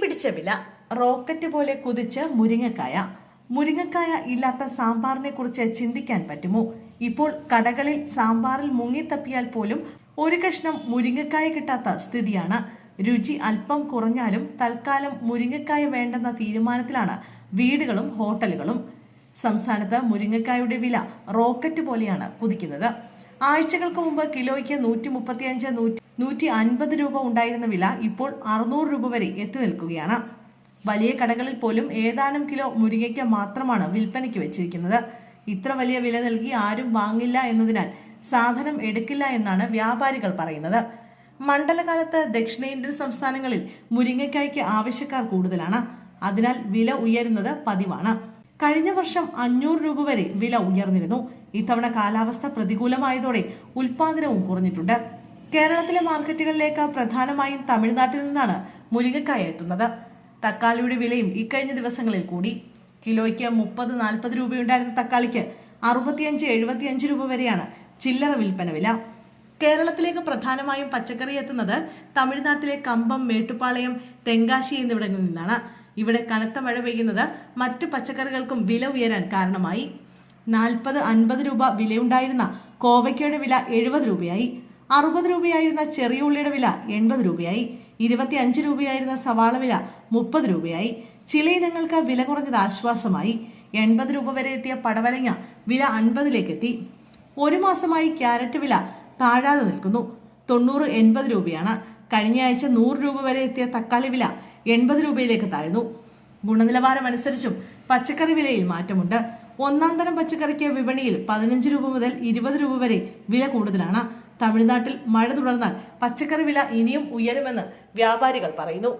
പിടിച്ച വില റോക്കറ്റ് പോലെ കുതിച്ച് മുരിങ്ങക്കായ. മുരിങ്ങക്കായ ഇല്ലാത്ത സാമ്പാറിനെ കുറിച്ച് ചിന്തിക്കാൻ പറ്റുമോ? ഇപ്പോൾ കടകളിൽ സാമ്പാറിൽ മുങ്ങിത്തപ്പിയാൽ പോലും ഒരു കഷ്ണം മുരിങ്ങക്കായ കിട്ടാത്ത സ്ഥിതിയാണ്. രുചി അല്പം കുറഞ്ഞാലും തൽക്കാലം മുരിങ്ങക്കായ വേണ്ടെന്ന തീരുമാനത്തിലാണ് വീടുകളും ഹോട്ടലുകളും. സംസ്ഥാനത്ത് മുരിങ്ങക്കായുടെ വില റോക്കറ്റ് പോലെയാണ് കുതിക്കുന്നത്. ആഴ്ചകൾക്ക് മുമ്പ് കിലോയ്ക്ക് നൂറ്റി മുപ്പത്തിയഞ്ച് നൂറ്റി അൻപത് രൂപ ഉണ്ടായിരുന്ന വില ഇപ്പോൾ അറുന്നൂറ് രൂപ വരെ എത്തി നിൽക്കുകയാണ്. വലിയ കടകളിൽ പോലും ഏതാനും കിലോ മുരിങ്ങയ്ക്ക മാത്രമാണ് വിൽപ്പനയ്ക്ക് വെച്ചിരിക്കുന്നത്. ഇത്ര വലിയ വില നൽകി ആരും വാങ്ങില്ല എന്നതിനാൽ സാധനം എടുക്കില്ല എന്നാണ് വ്യാപാരികൾ പറയുന്നത്. മണ്ഡലകാലത്ത് ദക്ഷിണേന്ത്യൻ സംസ്ഥാനങ്ങളിൽ മുരിങ്ങയ്ക്കായ്ക്ക് ആവശ്യക്കാർ കൂടുതലാണ്. അതിനാൽ വില ഉയരുന്നത് പതിവാണ്. കഴിഞ്ഞ വർഷം അഞ്ഞൂറ് രൂപ വരെ വില ഉയർന്നിരുന്നു. ഇത്തവണ കാലാവസ്ഥ പ്രതികൂലമായതോടെ ഉൽപാദനവും കുറഞ്ഞിട്ടുണ്ട്. കേരളത്തിലെ മാർക്കറ്റുകളിലേക്ക് പ്രധാനമായും തമിഴ്നാട്ടിൽ നിന്നാണ് മുരിങ്ങക്കായ എത്തുന്നത്. തക്കാളിയുടെ വിലയും ഇക്കഴിഞ്ഞ ദിവസങ്ങളിൽ കൂടി. കിലോയ്ക്ക് മുപ്പത് നാൽപ്പത് രൂപയുണ്ടായിരുന്ന തക്കാളിക്ക് അറുപത്തിയഞ്ച് എഴുപത്തിയഞ്ച് രൂപ വരെയാണ് ചില്ലറ വിൽപ്പന വില. കേരളത്തിലേക്ക് പ്രധാനമായും പച്ചക്കറി എത്തുന്നത് തമിഴ്നാട്ടിലെ കമ്പം മേട്ടുപാളയം തെങ്കാശി എന്നിവിടങ്ങളിൽ നിന്നാണ്. ഇവിടെ കനത്ത മഴ പെയ്യുന്നത് മറ്റു പച്ചക്കറികൾക്കും വില ഉയരാൻ കാരണമായി. നാൽപ്പത് അൻപത് രൂപ വിലയുണ്ടായിരുന്ന കോവയ്ക്കയുടെ വില എഴുപത് രൂപയായി. അറുപത് രൂപയായിരുന്ന ചെറിയ ഉള്ളിയുടെ വില എൺപത് രൂപയായി. ഇരുപത്തി അഞ്ച് രൂപയായിരുന്ന സവാള വില മുപ്പത് രൂപയായി. ചില ഇനങ്ങൾക്ക് വില കുറഞ്ഞത് ആശ്വാസമായി. എൺപത് രൂപ വരെ എത്തിയ പടവലങ്ങ വില അൻപതിലേക്ക് എത്തി ഒരു മാസമായി ക്യാരറ്റ് വില താഴാതെ നിൽക്കുന്നു. തൊണ്ണൂറ് എൺപത് രൂപയാണ്. കഴിഞ്ഞ ആഴ്ച നൂറ് രൂപ വരെ എത്തിയ തക്കാളി വില എൺപത് രൂപയിലേക്ക് താഴ്ന്നു. ഗുണനിലവാരം അനുസരിച്ചും പച്ചക്കറി വിലയിൽ മാറ്റമുണ്ട്. ഒന്നാം തരം പച്ചക്കറിക്ക് വിപണിയിൽ പതിനഞ്ച് രൂപ മുതൽ ഇരുപത് രൂപ വരെ വില കൂടുതലാണ്. തമിഴ്നാട്ടിൽ മഴ തുടർന്നാൽ പച്ചക്കറി വില ഇനിയും ഉയരുമെന്ന് വ്യാപാരികൾ പറയുന്നു